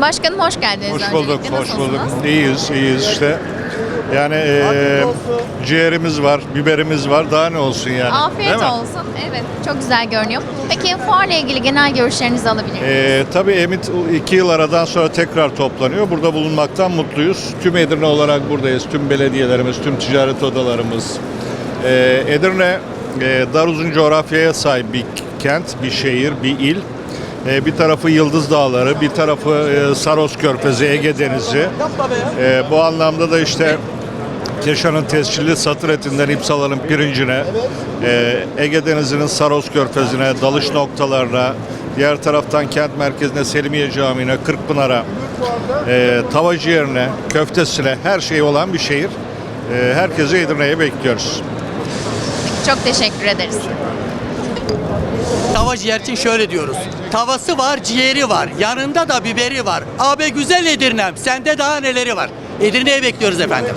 Başkanım hoş geldiniz. Hoş bulduk, öncelikle. hoş bulduk. Nasılsınız? İyiyiz, iyiyiz işte. Yani eee, ciğerimiz var, biberimiz var. Daha ne olsun yani? Afiyet değil mi? olsun. Evet, çok güzel görünüyor. Peki fuarla ilgili genel görüşlerinizi alabilir miyim? Eee tabii Emit iki yıl aradan sonra tekrar toplanıyor. Burada bulunmaktan mutluyuz. Tüm Edirne olarak buradayız. Tüm belediyelerimiz, tüm ticaret odalarımız. Eee Edirne eee, dar uzun coğrafyaya sahip bir kent, bir şehir, bir il. Eee, bir tarafı Yıldız Dağları, bir tarafı eee, Saros Körfezi, Ege Denizi. Eee, bu anlamda da işte Keşan'ın tescilli satır etinden İpsalan'ın pirincine, e, Ege Denizi'nin Saros Körfezi'ne, dalış noktalarına, diğer taraftan kent merkezine, Selimiye Camii'ne, Kırkpınar'a, e, tava ciğerine, köftesine her şey olan bir şehir. E, herkese Edirne'ye bekliyoruz. Çok teşekkür ederiz. Tava ciğer için şöyle diyoruz. Tavası var, ciğeri var. Yanında da biberi var. Abi güzel Edirne'm. Sende daha neleri var? Edirne'ye bekliyoruz efendim.